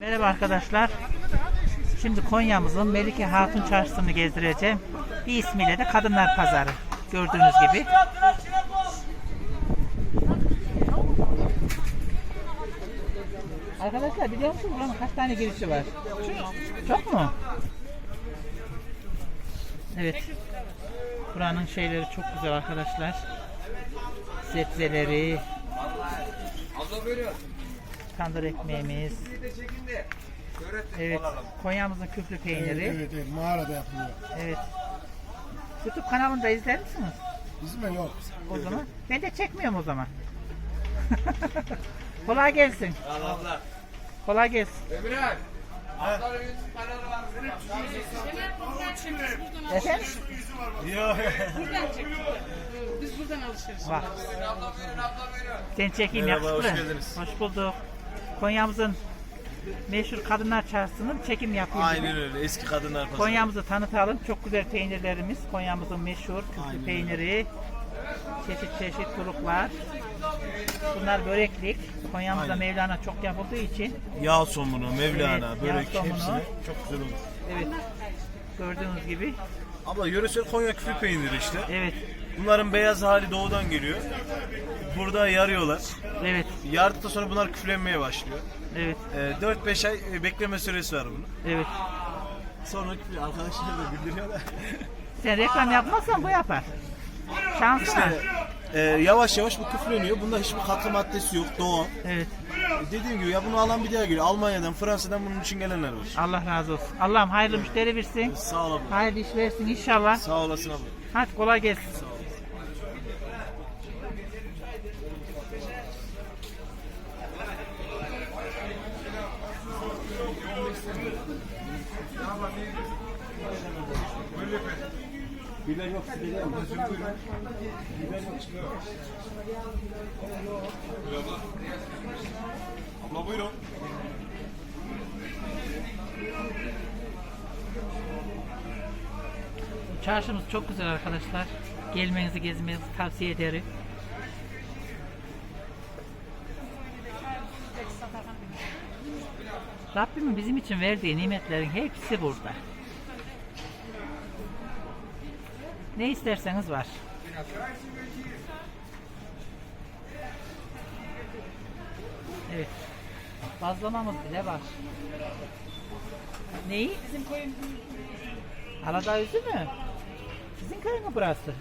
Merhaba arkadaşlar. Şimdi Konya'mızın Melike Hatun Çarşısı'nı gezdireceğim. Bir ismiyle de Kadınlar Pazarı. Gördüğünüz gibi. Arkadaşlar biliyor musunuz buranın kaç tane girişi var? Çok mu? Evet. Buranın şeyleri çok güzel arkadaşlar. Sebzeleri, tandır ekmeğimiz. Evet, Konya'mızın küflü peyniri. Evet, evet, mağarada yapılıyor. Evet. YouTube kanalında izler misiniz? Bizim de yok. O zaman. Ben de çekmiyorum o zaman. Kolay gelsin. Kolay gelsin. Efendim? Biz buradan alışveriş. Bak. Seni çekeyim Merhaba, yakışıklı. hoş geldiniz. Hoş bulduk. Konya'mızın meşhur kadınlar çarşısının çekim yapıyoruz. Aynen öyle. Eski kadınlar pazarı. Konya'mızı tanıtalım. Çok güzel peynirlerimiz. Konya'mızın meşhur küflü Aynen. peyniri. Çeşit çeşit kuruklar. Bunlar böreklik. Konya'mızda Aynen. Mevlana çok yapıldığı için. Yağ somunu, Mevlana, Evet, börek somunu. hepsini çok güzel olur. Evet. Gördüğünüz gibi. Abla yöresel Konya küflü peyniri işte. Evet. Bunların beyaz hali doğudan geliyor. Burada yarıyorlar. Evet. Yardıktan sonra bunlar küflenmeye başlıyor. Evet. Ee, 4-5 ay e, bekleme süresi var bunun. Evet. Sonra küflü arkadaşlar da bildiriyorlar. Sen reklam yapmazsan bu yapar. Şansın işte var. e, yavaş yavaş bu küfleniyor. Bunda hiçbir katkı maddesi yok. Doğal. Evet. E, dediğim gibi ya bunu alan bir daha geliyor. Almanya'dan, Fransa'dan bunun için gelenler var. Allah razı olsun. Allah'ım hayırlı müşteri versin. Sağ ol abla. Hayırlı iş versin inşallah. Sağ olasın abla. Hadi kolay gelsin. Abla buyurun. Çarşımız çok güzel arkadaşlar. Gelmenizi gezmenizi tavsiye ederim. Rabbimin bizim için verdiği nimetlerin hepsi burada. Ne isterseniz var. Evet. Bazlamamız bile var. Neyi? Bizim koyun Aladağ üzü mü? Sizin köy mü burası?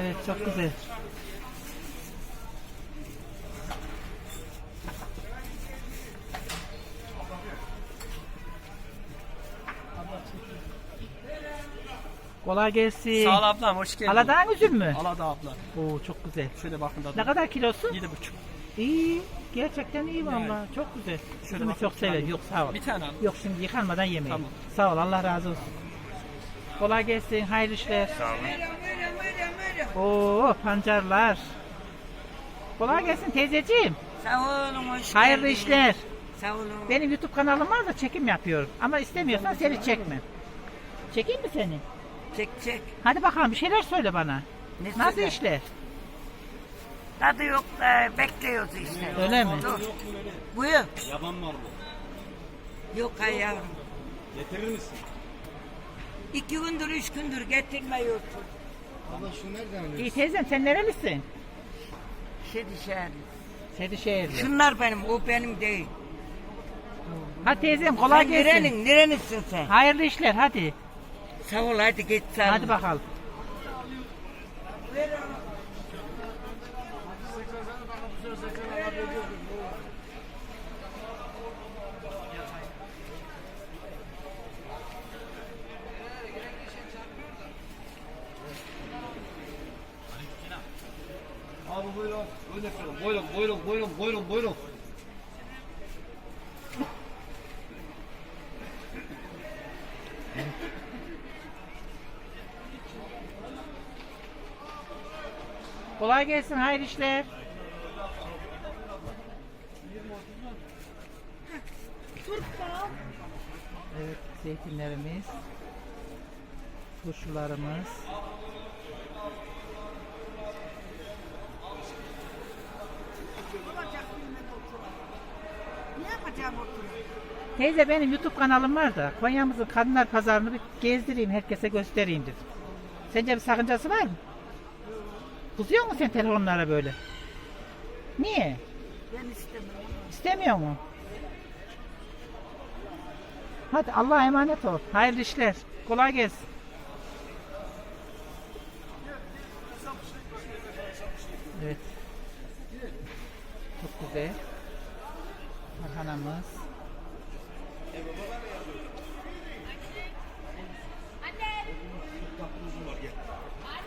Evet çok güzel. Kolay gelsin. Sağ ol ablam hoş geldin. Aladağ üzüm mü? Alada abla. Oo çok güzel. Şöyle bakın da. Ne kadar kilosu? Yedi buçuk. İyi. Gerçekten iyi valla. Çok güzel. Üzümü bak, çok bir severim. tane. Yok sağ ol. Bir tane al. Yok şimdi yıkanmadan yemeyin. Tamam. Sağ ol Allah razı olsun. Kolay gelsin. Hayırlı işler. Sağ olun. Oo pancarlar. Kolay gelsin teyzeciğim. Sağ olun, hoş Hayırlı geldiniz. işler. Sağ olun. Benim YouTube kanalım var da çekim yapıyorum. Ama istemiyorsan seni çekmem. Çekeyim mi seni? Çek çek. Hadi bakalım bir şeyler söyle bana. Ne Nasıl söyle? işler? Tadı yok da bekliyoruz işte. Öyle mi? Dur. Buyur. Yaban var mı? Yok ha yavrum. Getirir misin? İki gündür, üç gündür getirmiyorsun. Abla şu nereden alıyorsun? İyi teyzem sen nerelisin? Dışarı. Sedişehirli. Şunlar benim, o benim değil. Hadi teyzem kolay sen gelsin. nerenin, nerenisin sen? Hayırlı işler hadi. Sağ ol, hadi git sağ ol. Hadi bakalım. Abi buyurun. Buyurun buyurun buyurun buyurun buyurun Kolay gelsin hayırlı işler. Evet zeytinlerimiz. Turşularımız. Teyze benim YouTube kanalım var da Konya'mızın kadınlar pazarını bir gezdireyim, herkese göstereyim dedim. Sence bir sakıncası var mı? Kızıyor musun sen telefonlara böyle? Niye? Ben istemem. İstemiyor mu? Hadi Allah'a emanet ol. Hayırlı işler. Kolay gelsin. Evet. Çok güzel. Makarnamız.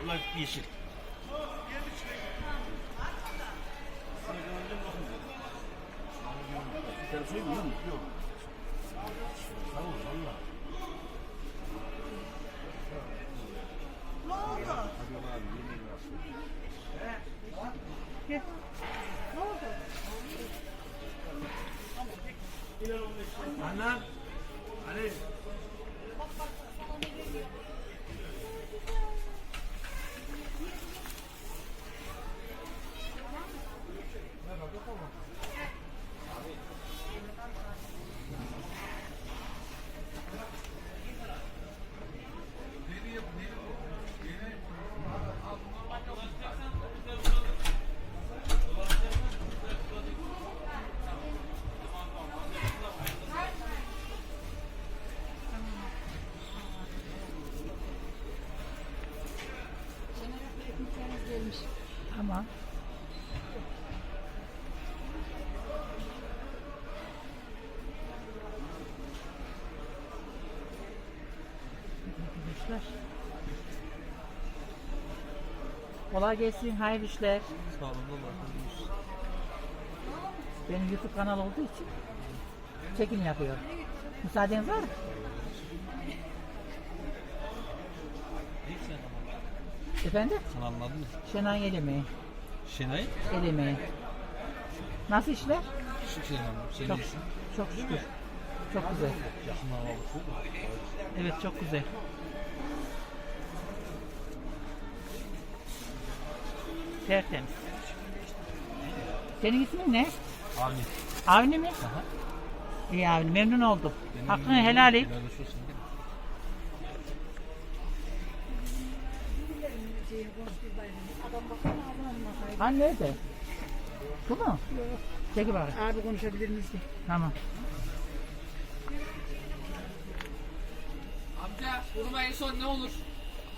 Bunlar yeşil. 想追你你不用管全扔了 Kolay gelsin, hayırlı işler. Sağ olun. Benim YouTube kanal olduğu için çekim yapıyorum. Müsaadeniz var mı? Efendim? Sen anladın mı? Şenay el emeği. Şenay? El emeği. Nasıl işler? Şenay Hanım. Sen Çok, iyisin. çok şükür. Çok güzel. Yakın. Evet çok güzel. Tertemiz. Senin ismin ne? Amin. Avni mi? Aha. İyi Avni memnun oldum. Benim Hakkını memnun helal et. Helal olsun. Hani nerede? Bu mu? Çekil bari. Abi konuşabilir miyiz? Tamam. Amca vurma en son ne olur?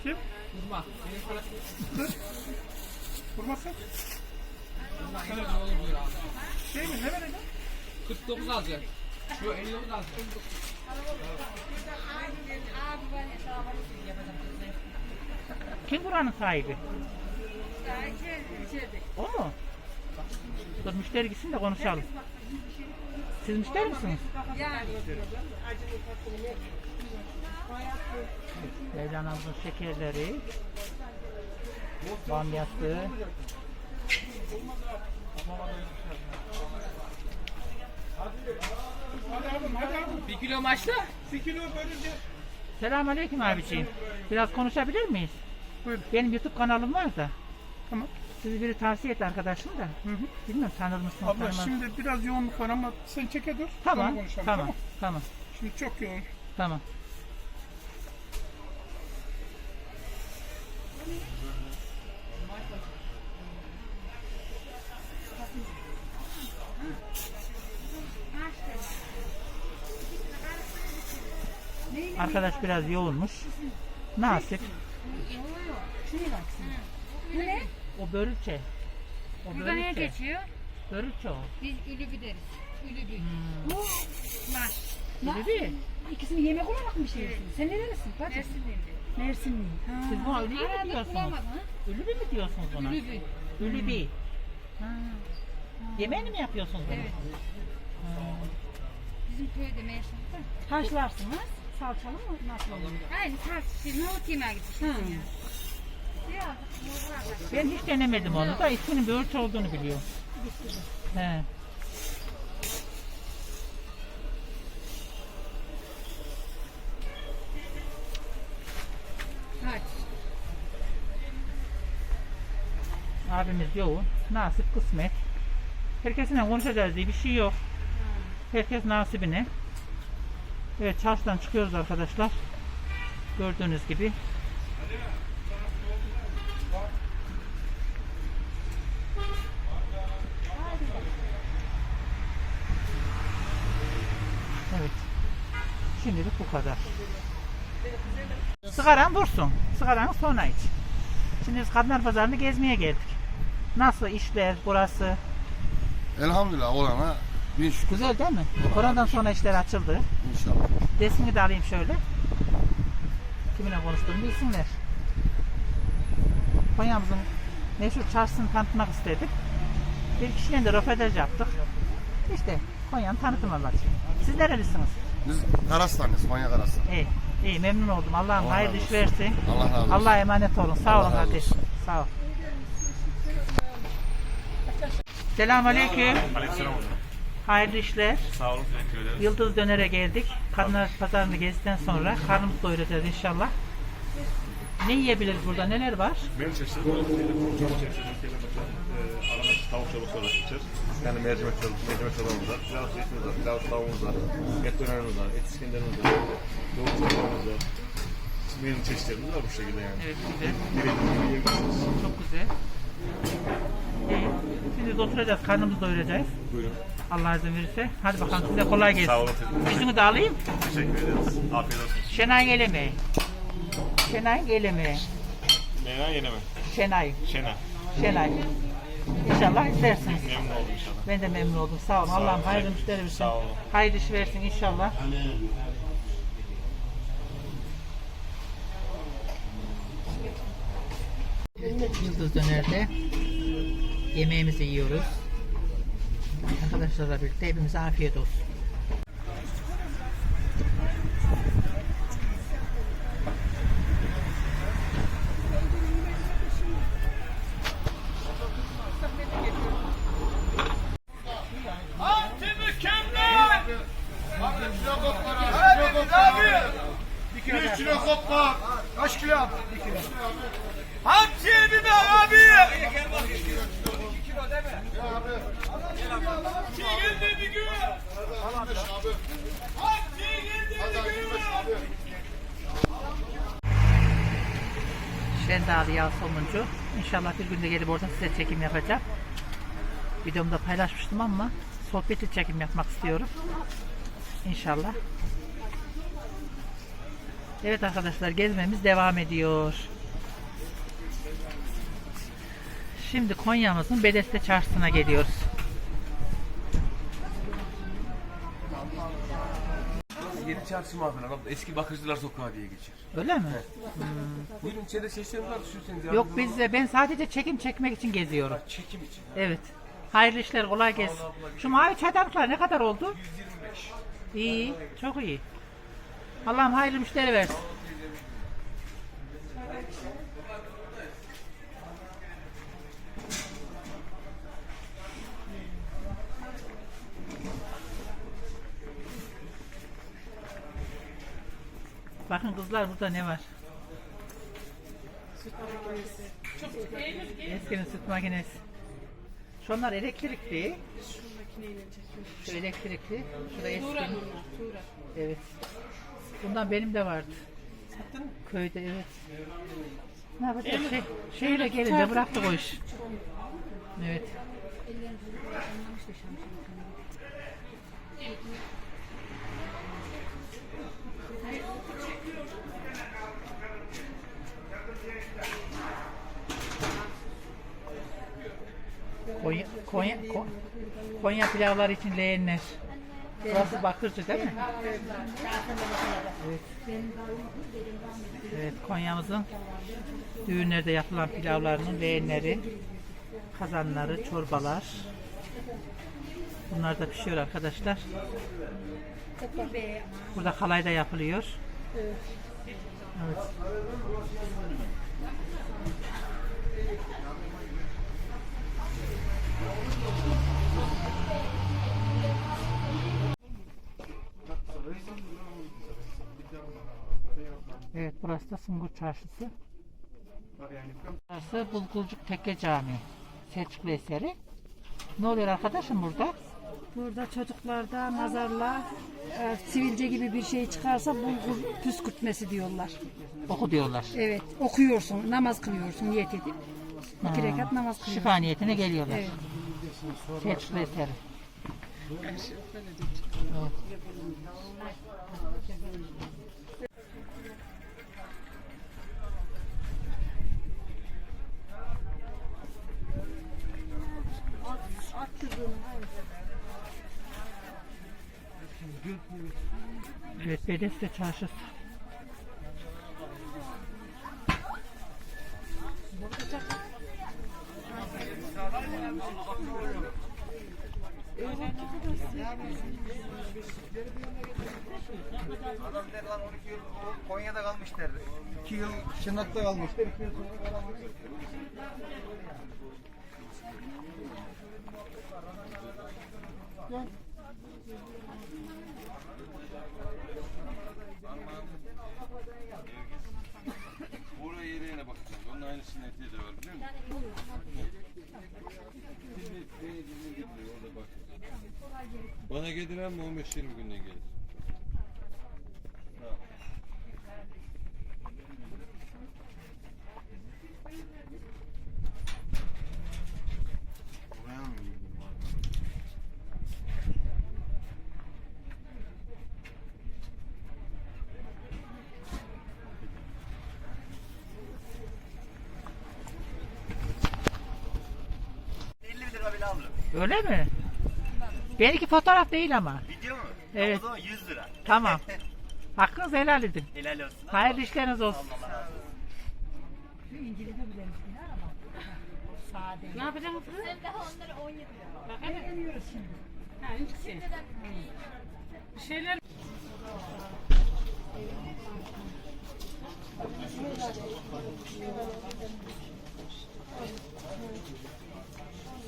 Kim? Vurma. Olur buyur abi. Şey mi? Ne vereceksin? 49 alacak. Şu 59 alacak. Kim buranın sahibi? O mu? Dur müşteri gitsin de konuşalım. Siz müşteri misiniz? Mevlana Hanım'ın şekerleri, bamyası, Bir kilo maçta. Selamünaleyküm abiciğim. Biraz konuşabilir miyiz? Buyurun. Benim YouTube kanalım var da. Tamam. Sizi biri tavsiye etti arkadaşım da. Bilmiyorum tanır mısınız? Abla tanımaz- şimdi biraz yoğunluk var ama sen çeke dur. Tamam, konuşalım, tamam, tamam, Şimdi çok yoğun. tamam. Arkadaş biraz yoğunmuş. Nasip. Bu ne? O börülçe. O Burada neye börülçe. geçiyor? Börülçe o. Biz ülübü deriz. Ülübü. Bu maş. Öyle değil. İkisini yemek olarak mı şey? Sen nerelisin? Bacım? Mersinliyim. Mersinliyim. Ha. Siz buna ölü mü Aradık diyorsunuz? bulamadım. Ölü mi diyorsunuz buna? Ülübü. Bir. Ha. Yemeğini mi yapıyorsunuz bunu? Evet. Bizim köyde meşhur da. Haşlarsınız. Salçalı mı? Nasıl olur? Yemeğe gitmişsiniz ya. Biraz muzlar var. Ben hiç denemedim onu da isminin börülçe olduğunu biliyorum. He. Kaç? Abimiz yoğun. Nasip kısmet. Herkesinle konuşacağız diye bir şey yok. Herkes nasibine. Evet çarşıdan çıkıyoruz arkadaşlar. Gördüğünüz gibi. Evet. Şimdilik bu kadar. Sigaran dursun. Sigaranı sonra iç. Şimdi biz Kadınlar Pazarı'nı gezmeye geldik. Nasıl işler burası? Elhamdülillah olana bin şükür Güzel değil mi? Koronadan sonra işler açıldı. inşallah. Resmini de alayım şöyle. Kiminle konuştuğumu bilsinler. Konya'mızın meşhur çarşısını tanıtmak istedik. Bir kişiyle de röportaj yaptık. İşte Konya'nın tanıtım amacı. Siz nerelisiniz? Biz Karastan'ız, Konya Karastan. İyi, iyi memnun oldum. Allah'ım Allah hayırlı razı iş olsun. versin. Allah razı olsun. Allah'a emanet olun. Sağ Allah olun razı kardeşim. Sağ ol. Selamun Aleyküm. Aleykümselam. Hayırlı işler. Sağ olun, teşekkür ederiz. Yıldız Döner'e geldik. Kadınlar Pazarı'nı gezdikten sonra karnımızı doyuracağız inşallah. Ne yiyebiliriz burada? Neler var? Benim çeşitli çok çeşitli Ee, arama tavuk çorbası olarak geçer. Yani mercimek çorbası, mercimek çorbamız var. Pilav çeşitimiz var, pilav tavuğumuz var. Et dönerimiz var, et iskenderimiz var. Yoğurt çorbamız var. Menü çeşitlerimiz var bu şekilde yani. Evet güzel. Yiyebilirsiniz. Çok güzel. Şimdi biz oturacağız. Karnımızı doyuracağız. Buyurun. Allah izin verirse. Hadi bakalım size kolay gelsin. Sağ olun, teşekkür. Yüzünü de alayım. Teşekkür ederiz. Afiyet olsun. Şenay Elemi. Şenay Elemi. Meyve yeneme. Şenay. Şena. Şenay. İnşallah izlersiniz. Memnun oldum inşallah. Ben de memnun oldum. Sağ olun. Sağ olun. Allah'ım hayırlı müşteri versin. Sağ olun. Hayırlı iş versin inşallah. Yıldız Döner'de yemeğimizi yiyoruz. Arkadaşlarla birlikte hepimize afiyet olsun. Bir kilo kopma. Kaç kilo yap? Şendali Yağ Somuncu. İnşallah bir günde gelip orada size çekim yapacağım. Videomda paylaşmıştım ama sohbetli çekim yapmak istiyorum. İnşallah. Evet arkadaşlar gezmemiz devam ediyor. Şimdi Konya'mızın Bedeste Çarşısı'na geliyoruz. Yeni çarşı abla. Eski Bakırcılar Sokağı diye geçer. Öyle mi? Buyurun içeride seslerimiz var. Düşünseniz. Yok biz de ben sadece çekim çekmek için geziyorum. Çekim için. Evet. Hayırlı işler kolay gelsin. Şu mavi çaydanlıklar ne kadar oldu? 125. İyi, çok iyi. Allah'ım hayırlı müşteri versin. Bakın kızlar burada ne var? Eskinin süt makinesi. Şunlar elektrikli. Şu elektrikli. Şu da eski. Evet. Bundan benim de vardı. Köyde evet. Ne yapacağız? Şey, şeyle gelince bıraktık o iş. Evet. Konya, Konya, Ko- Konya pilavlar için leğenler. Burası Bakırcı değil mi? Evet. Konya'mızın düğünlerde yapılan pilavlarının leğenleri, kazanları, çorbalar. Bunlar da pişiyor arkadaşlar. Burada kalay da yapılıyor. Evet. Burası da Sungur Çarşısı. Burası Bulgulcuk Tekke Camii. Selçuklu eseri. Ne oluyor arkadaşım burada? Burada çocuklarda nazarla e, sivilce gibi bir şey çıkarsa bulgur püskürtmesi diyorlar. Oku diyorlar. Evet okuyorsun namaz kılıyorsun niyet edip. İki Ha. rekat namaz kılıyorsun. Şifa niyetine geliyorlar. Evet. Teşekkür ederim. Evet, Bedeste çarşısı. Adam der lan 12 yıl Konya'da kalmış derdi. 2 yıl Şırnak'ta kalmış der. 2 yıl sonra kalmış. Oraya yereğine bakacağız. Onun aynısının etiği de var biliyor musun? Bana geliren mi 15-20 günden gelir. Öyle mi? Benimki fotoğraf değil ama. Video mu? Evet. O zaman 100 lira. Tamam. Hakkınızı helal edin. Helal olsun. Hayırlı işleriniz olsun. Ne yapacağım? Sen daha onları 17 Ha, ikisi. Bir şeyler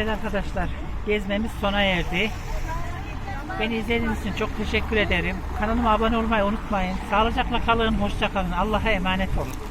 Evet arkadaşlar, gezmemiz sona erdi. Beni izlediğiniz için çok teşekkür ederim. Kanalıma abone olmayı unutmayın. Sağlıcakla kalın, hoşça kalın. Allah'a emanet olun.